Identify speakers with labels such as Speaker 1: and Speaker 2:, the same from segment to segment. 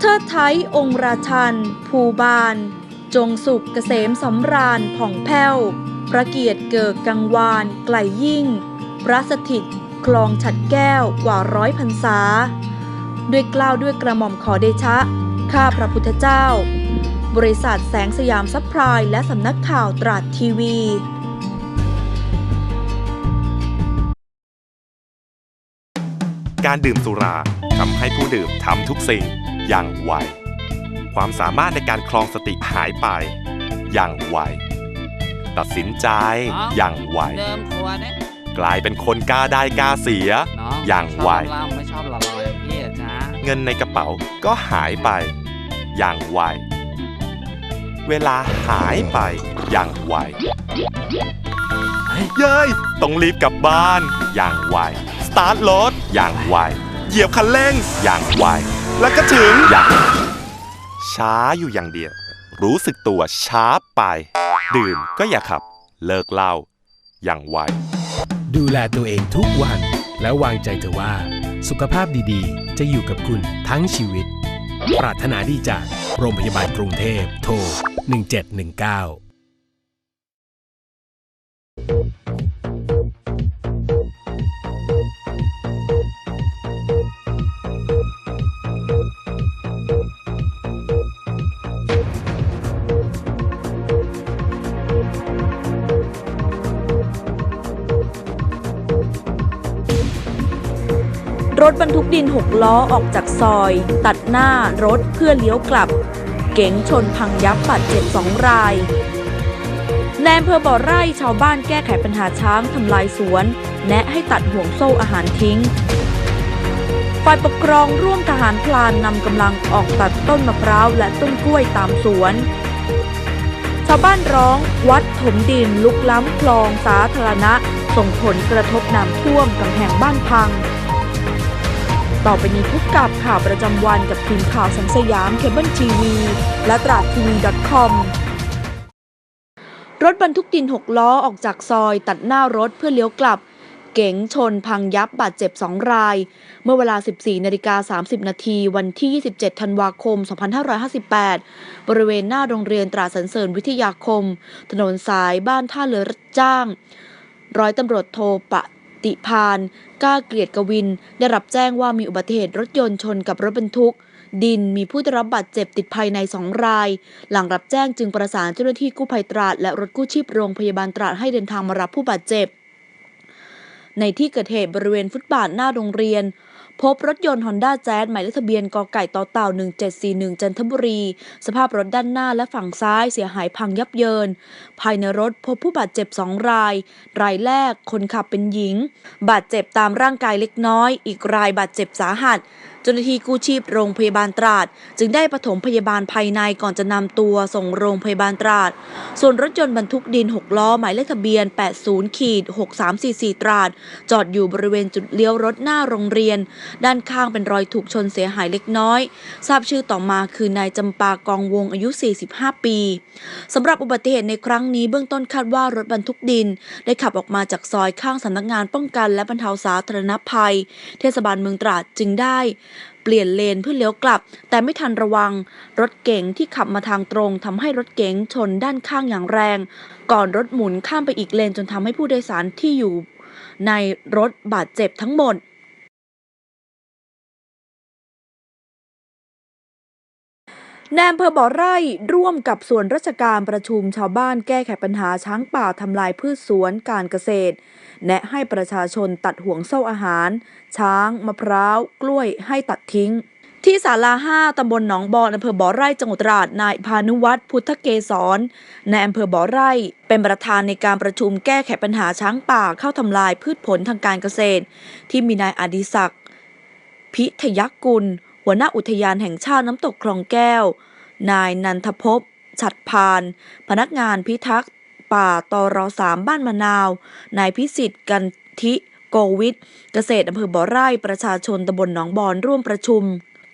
Speaker 1: เทิดไทยองค์ราชัน ภูบานจงสุขเกษมสำราญผ่องแผ้วพระเกียรติเกิดกังวาน ไกลยิ่ง พระสถิต คลองฉัดแก้วกว่าร้อยพรรษา ด้วยกล้าวด้วยกระหม่อมขอเดชะ ข้าพระพุทธเจ้า บริษัทแสงสยามซัพพลายและสำนักข่าวตราดทีวี
Speaker 2: การดื่มสุราทำให้ผู้ดื่มทำทุกสิ่ง อย่างไว ความสามารถในการคลองสติหายไป อย่างไว ตัดสินใจอย่างไว
Speaker 3: เดิมครัวเนี่ย
Speaker 2: กลายเป็นคนกล้าได้กล้าเสีย
Speaker 3: น้อง
Speaker 2: อย่างไว
Speaker 3: ชอบเหล้าไม่ชอบละลอยอย่างพี่อะจ้า
Speaker 2: เงินในกระเป๋าก็หายไป อย่างไว เวลาหายไป อย่างไว เย้ย ต้องรีบกลับบ้าน อย่างไว สตาร์ทรถ อย่างไว เหยียบคันเร่ง อย่างไว แล้วก็ถึงอย่างช้าอยู่อย่างเดียว รู้สึกตัวช้าไป ดื่มก็อย่าขับ เลิกเหล้าอย่างไว
Speaker 4: ดูแลตัวเองทุกวัน แล้ววางใจเถอะว่า สุขภาพดีๆ จะอยู่กับคุณทั้งชีวิต ปรารถนาดีจากโรงพยาบาลกรุงเทพโทร1719
Speaker 1: รถบรรทุกดินหกล้อออกจากซอย ตัดหน้ารถเพื่อเลี้ยวกลับ เก๋งชนพังยับบาดเจ็บสองรายแนมเพอบ่อไร่ชาวบ้านแก้ไขปัญหาช้างทำลายสวน แนะให้ตัดห่วงโซ่อาหารทิ้งฝ่ายปกครองร่วมทหารพลานนำกำลังออกตัดต้นมะพร้าวและต้นกล้วยตามสวน ชาวบ้านร้องวัดถมดินลุกล้ำคลองสาธารณะ ส่งผลกระทบน้ำท่วมกำแพงบ้านพัง ต่อไปนี้พบกับข่าวประจำวันกับทีมข่าวสังสยามเคเบิลทีวีและตราดทีวี .com รถบรรทุกดิน 6 ล้อออกจากซอยตัดหน้ารถเพื่อเลี้ยวกลับ เก๋งชนพังยับบาดเจ็บ 2 ราย เมื่อเวลา 14นาฬิกา30 นาทีวันที่ 27 ธันวาคม 2558 บริเวณหน้าโรงเรียนตราสันเสริญวิทยาคม ถนนสายบ้านท่าเรือรับจ้าง ร้อยตำรวจโทป ติพานกล้าเกลียดกวิน ได้รับแจ้งว่ามีอุบัติเหตุรถยนต์ชนกับรถบรรทุก ดินมีผู้ได้รับบาดเจ็บติดภายในสองราย หลังรับแจ้งจึงประสานเจ้าหน้าที่กู้ภัยตราดและรถกู้ชีพโรงพยาบาลตราดให้เดินทางมารับผู้บาดเจ็บ ในที่เกิดเหตุบริเวณฟุตบาทหน้าโรงเรียน พบรถยนต์ฮอนด้าแจ๊หมายเลขทะเบียนกไก่ต่อเต่า 1741 จันทบุรี สภาพรถด้านหน้าและฝั่งซ้ายเสียหายพังยับเยิน ภายในรถพบผู้บาดเจ็บสองราย รายแรกคนขับเป็นหญิง บาดเจ็บตามร่างกายเล็กน้อย อีกรายบาดเจ็บสาหัสเจ้าหน้าที่กู้ชีพโรงพยาบาลตราด จึงได้ปฐมพยาบาลภายในก่อนจะนำตัวส่งโรงพยาบาลตราด ส่วนรถยนต์บรรทุกดิน 6 ล้อ หมายเลขทะเบียน 80ขีด6344 ตราด จอดอยู่บริเวณจุดเลี้ยวรถหน้าโรงเรียนด้านข้างเป็นรอยถูกชนเสียหายเล็กน้อย ทราบชื่อต่อมาคือนายจำปากองวงอายุ 45 ปีสำหรับอุบัติเหตุในครั้งนี้เบื้องต้นคาดว่ารถบรรทุกดิน ได้ขับออกมาจากซอยข้างสำนักงานป้องกันและบรรเทาสาธารณภัย เทศบาลเมืองตราดจึงได้เปลี่ยนเลนเพื่อเลี้ยวกลับ แต่ไม่ทันระวัง รถเก๋งที่ขับมาทางตรงทำให้รถเก๋งชนด้านข้างอย่างแรง ก่อนรถหมุนข้ามไปอีกเลนจนทำให้ผู้โดยสารที่อยู่ในรถบาดเจ็บทั้งหมด แนมเพอบ่อไร่ร่วมกับส่วนราชการประชุมชาวบ้านแก้ไขปัญหาช้างป่าทำลายพืชสวนการเกษตร แนะให้ประชาชนตัดห่วงโซ่อาหาร ช้าง มะพร้าว กล้วยให้ตัดทิ้ง ที่ศาลาห้าตำบลหนองบอนอำเภอบ่อไร่จังหวัดตราดนายพานุวัฒน์พุทธเกษรในอำเภอบ่อไร่ เป็นประธานในการประชุมแก้ไขปัญหาช้างป่าเข้าทำลายพืชผลทางการเกษตร ที่มีนายอดิศักดิ์พิทยกุล หัวหน้าอุทยานแห่งชาติน้ำตกคลองแก้ว นายนันทภพฉัดพาน พนักงานพิทักษ์ป่าตรสามบ้านมะนาว นายพิสิทธิ์กันทิโกวิทย์เกษตรอำเภอบ่อไร่ประชาชนตำบลหนองบอนร่วมประชุม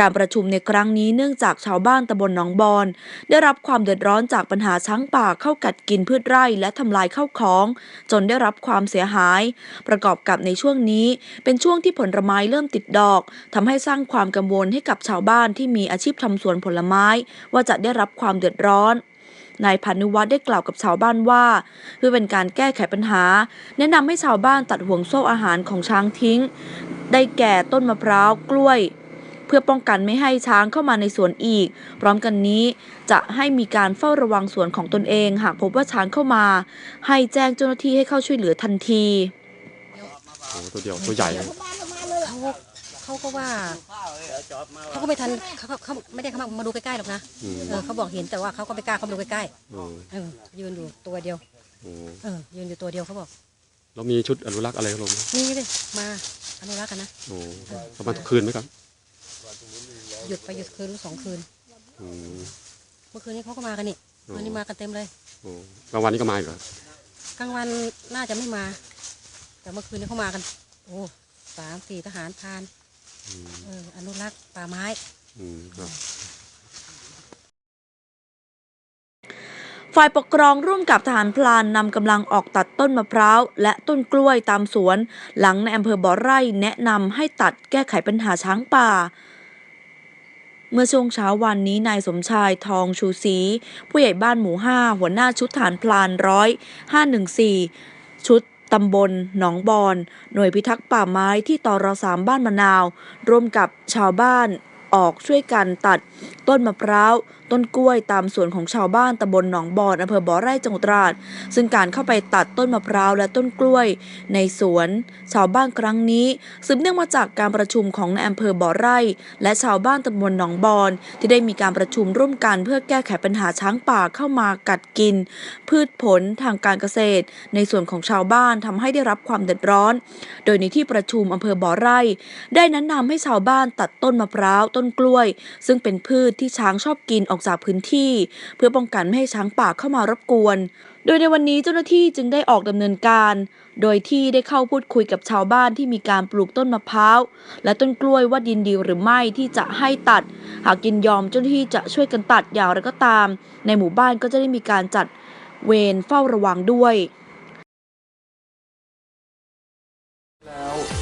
Speaker 1: การประชุมในครั้งนี้เนื่องจากชาวบ้านตำบลหนองบอนได้รับความเดือดร้อนจากปัญหาช้างป่าเข้ากัดกินพืชไร่และทำลายข้าวของ จนได้รับความเสียหาย ประกอบกับในช่วงนี้ เป็นช่วงที่ผลไม้เริ่มติดดอกทำให้สร้างความกังวลให้กับชาวบ้านที่มีอาชีพทำสวนผลไม้ ว่าจะได้รับความเดือดร้อนนายพานุวัฒน์ได้กล่าวกับชาวบ้านว่า เพื่อเป็นการแก้ไขปัญหา แนะนำให้ชาวบ้านตัดห่วงโซ่อาหารของช้างทิ้ง ได้แก่ต้นมะพร้าวกล้วย เพื่อป้องกันไม่ให้ช้างเข้ามาในสวนอีก พร้อมกันนี้จะให้มีการเฝ้าระวังสวนของตนเอง หากพบว่าช้างเข้ามา ให้แจ้งเจ้าหน้าที่ให้เข้าช่วยเหลือทันที
Speaker 5: โอ้ตัวเดียวตัวใหญ่เลย
Speaker 6: เขาเขาก็ว่าเขาก็ไม่ทันเขาเขาเขาไม่ได้เข้ามามาดูใกล้ๆหรอกนะ
Speaker 5: อืม
Speaker 6: เออเขาบอกเห็นแต่ว่าเขาก็ไม่กล้าเข้ามาดูใกล้
Speaker 5: โอ้
Speaker 6: ๆเออยืนอยู่ตัวเดียว
Speaker 5: โห
Speaker 6: เออยืนอยู่ตัวเดียวเขาบอก
Speaker 5: แล้วมีชุดอนุรักษ์อะไรครับผม
Speaker 6: นี่เลยมาอนุรักษ์กันนะ
Speaker 5: โอ้ประมาณทุกคืนไหมครับ
Speaker 6: หยุดไปหยุดคืนสองคืน
Speaker 5: อืม
Speaker 6: เมื่อคืนนี้เขาก็มากันนี่
Speaker 5: อ๋อ
Speaker 6: วันนี้มากันเต็มเลย
Speaker 5: โอ้กลางวันนี้ก็มาอีกเหรอก
Speaker 6: ลางวันน่าจะไม่มา แต่เมื่อคืนนี้เขามากัน โอ้สามสี่ทหารพราน
Speaker 5: อืม
Speaker 6: เอออนุรักษ์ป่าไม้
Speaker 5: อืมครับ
Speaker 1: ฝ่ายปกครองร่วมกับทหารพลานนำกำลังออกตัดต้นมะพร้าว และต้นกล้วยตามสวน หลังในอำเภอบ่อไร่แนะนำให้ตัดแก้ไขปัญหาช้างป่า เมื่อช่วงเช้าวันนี้นายสมชายทองชูศรีผู้ใหญ่บ้านหมู่ห้าหัวหน้าชุดฐานพลานร้อยห้าหนึ่งสี่ชุดตำบลหนองบอน หน่วยพิทักษ์ป่าไม้ที่ตรสามบ้านมะนาว ร่วมกับชาวบ้านออกช่วยกันตัดต้นมะพร้าว ต้นกล้วยตามสวนของชาวบ้านตำบลหนองบอนอำเภอบ่อไร่จังหวัดตราด ซึ่งการเข้าไปตัดต้นมะพร้าวและต้นกล้วย ในสวนชาวบ้านครั้งนี้สืบเนื่องมาจากการประชุมของในายอำเภอบ่อไร่ และชาวบ้านตำบลหนองบอน ที่ได้มีการประชุมร่วมกันเพื่อแก้ไขปัญหาช้างป่าเข้ามากัดกิน พืชผลทางการเกษตร ในส่วนของชาวบ้านทำให้ได้รับความเดือดร้อน โดยในที่ประชุมอำเภอบ่อไร่ ได้แนะนำให้ชาวบ้านตัดต้นมะพร้าวต้นกล้วย ซึ่งเป็นพืชที่ช้างชอบกินออกจากพื้นที่ เพื่อป้องกันไม่ให้ช้างป่าเข้ามารบกวน โดยในวันนี้เจ้าหน้าที่จึงได้ออกดำเนินการ โดยที่ได้เข้าพูดคุยกับชาวบ้านที่มีการปลูกต้นมะพร้าวและต้นกล้วยว่าดินดีหรือไม่ที่จะให้ตัด หากยินยอมเจ้าหน้าที่จะช่วยกันตัดอย่างไรก็ตาม ในหมู่บ้านก็จะได้มีการจัดเวรเฝ้าระวังด้วย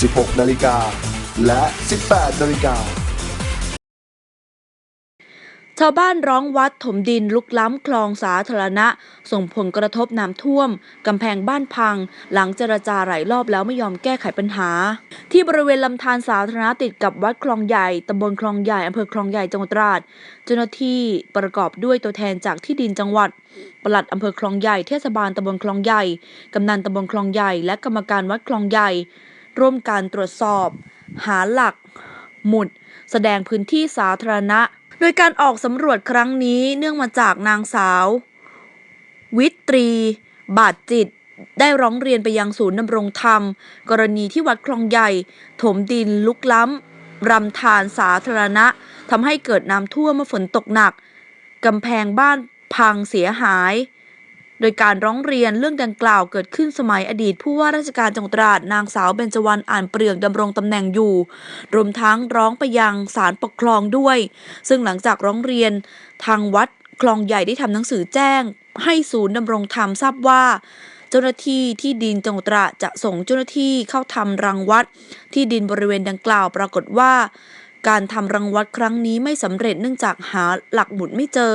Speaker 7: 16 นาฬิกา และ 18 นาฬิกา
Speaker 1: ชาวบ้านร้องวัดถมดินลุกล้ำคลองสาธารณะ ส่งผลกระทบน้ำท่วม กำแพงบ้านพัง หลังเจรจาหลายรอบแล้วไม่ยอมแก้ไขปัญหา ที่บริเวณลำธารสาธารณะติดกับวัดคลองใหญ่ตำบลคลองใหญ่อำเภอคลองใหญ่จังหวัดตราดเจ้าหน้าที่ประกอบด้วยตัวแทนจากที่ดินจังหวัดปลัดอำเภอคลองใหญ่ เทศบาลตำบลคลองใหญ่ กำนันตำบลคลองใหญ่ และกรรมการวัดคลองใหญ่ ร่วมการตรวจสอบ หาหลัก หมุด แสดงพื้นที่สาธารณะ โดยการออกสำรวจครั้งนี้เนื่องมาจากนางสาว วิตรี บาดจิตได้ร้องเรียนไปยังศูนย์ดำรงธรรม กรณีที่วัดคลองใหญ่ ถมดินลุกล้ำ รำธารสาธารณะทำให้เกิดน้ำท่วมเมื่อฝนตกหนักกำแพงบ้านพังเสียหาย โดยการร้องเรียนเรื่องดังกล่าวเกิดขึ้นสมัยอดีตผู้ว่าราชการจังหวัดตราดนางสาวเบญจวรรณอ่านเปลืองดำรงตำแหน่งอยู่ รวมทั้งร้องไปยังศาลปกครองด้วย ซึ่งหลังจากร้องเรียนทางวัดคลองใหญ่ได้ทำหนังสือแจ้ง ให้ศูนย์ดำรงธรรมทราบว่าเจ้าหน้าที่ที่ดินจังหวัดตราจะส่งเจ้าหน้าที่เข้าทำรังวัด ที่ดินบริเวณดังกล่าวปรากฏว่า การทำรังวัดครั้งนี้ไม่สำเร็จเนื่องจากหาหลักหมุดไม่เจอ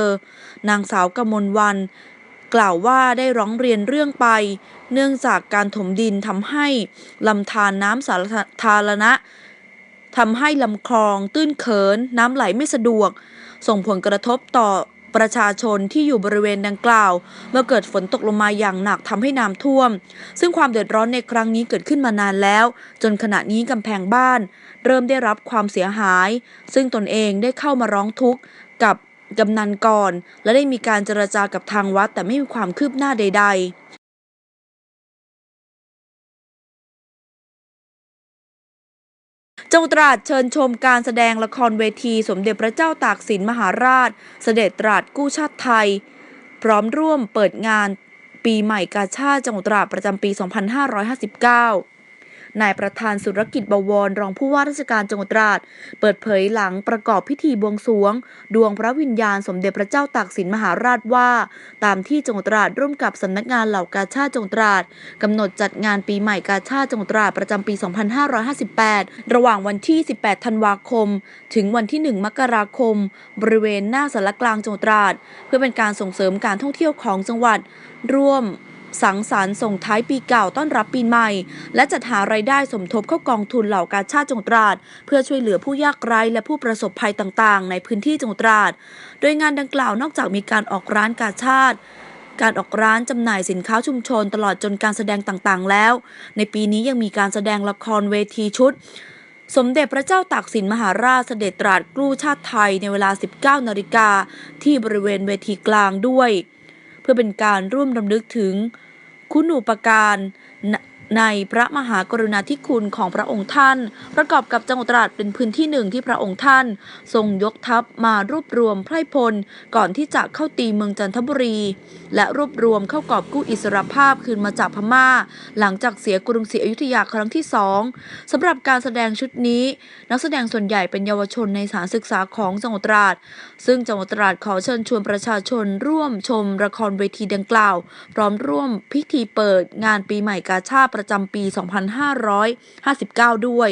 Speaker 1: นางสาวกมลวัน กล่าวว่าได้ร้องเรียนเรื่องไป เนื่องจากการถมดินทำให้ลำธารน้ำสาธารณะทำให้ลำคลอง ตื้นเขิน น้ำไหลไม่สะดวก ส่งผลกระทบต่อประชาชนที่อยู่บริเวณดังกล่าว เมื่อเกิดฝนตกลงมาอย่างหนักทำให้น้ำท่วม ซึ่งความเดือดร้อนในครั้งนี้เกิดขึ้นมานานแล้ว จนขณะนี้กำแพงบ้าน เริ่มได้รับความเสียหาย ซึ่งตนเองได้เข้ามาร้องทุกข์กับ กำนันก่อน และได้มีการเจรจากับทางวัดแต่ไม่มีความคืบหน้าใด ๆจังหวัดตราดเชิญชมการแสดงละครเวทีสมเด็จพระเจ้าตากสินมหาราช เสด็จตราดกู้ชาติไทย พร้อมร่วมเปิดงานปีใหม่กาชาติจังหวัดตราดประจำปี 2559 นายประธานสุรกิจบวร รองผู้ว่าราชการจังหวัดตราด เปิดเผยหลังประกอบพิธีบวงสรวง ดวงพระวิญญาณสมเด็จพระเจ้าตากสินมหาราชว่า ตามที่จังหวัดตราดร่วมกับสำนักงานเหล่ากาชาติจังหวัดตราดกำหนดจัดงานปีใหม่กาชาติจังหวัดตราดประจำปี 2558 ระหว่างวันที่ 18 ธันวาคม ถึงวันที่ 1 มกราคม บริเวณหน้าสารกลางจังหวัดตราด เพื่อเป็นการส่งเสริมการท่องเที่ยวของจังหวัดร่วม สังสรรค์ส่งท้ายปีเก่าต้อนรับปีใหม่ และจัดหารายได้สมทบเข้ากองทุนเหล่ากาชาติจังหวัดตราด เพื่อช่วยเหลือผู้ยากไร้และผู้ประสบภัยต่างๆ ในพื้นที่จังหวัดตราด โดยงานดังกล่าวนอกจากมีการออกร้านกาชาติการออกร้านจำหน่ายสินค้าชุมชนตลอดจนการแสดงต่างๆ แล้ว ในปีนี้ยังมีการแสดงละครเวทีชุด สมเด็จพระเจ้าตากสินมหาราชเสด็จตราดกลุ้ชาติไทยในเวลา 19นาฬิกาที่บริเวณเวทีกลางด้วย เพื่อเป็นการร่วมรำลึกถึงคุณูปการ ในพระมหากรุณาธิคุณของพระองค์ท่าน ประกอบกับจังหวัดตราดเป็นพื้นที่หนึ่งที่พระองค์ท่าน ทรงยกทัพมารวบรวมไพร่พล ก่อนที่จะเข้าตีเมืองจันทบุรี และรวบรวมเข้ากอบกู้อิสรภาพคืนมาจากพม่า หลังจากเสียกรุงศรีอยุธยาครั้งที่สองสำหรับการแสดงชุดนี้ นักแสดงส่วนใหญ่เป็นเยาวชนในสถานศึกษาของจังหวัดตราด ซึ่งจังหวัดตราดขอเชิญชวนประชาชนร่วมชมละครเวทีดังกล่าว พร้อมร่วมพิธีเปิดงานปีใหม่กาชาติประจำปี 2559 ด้วย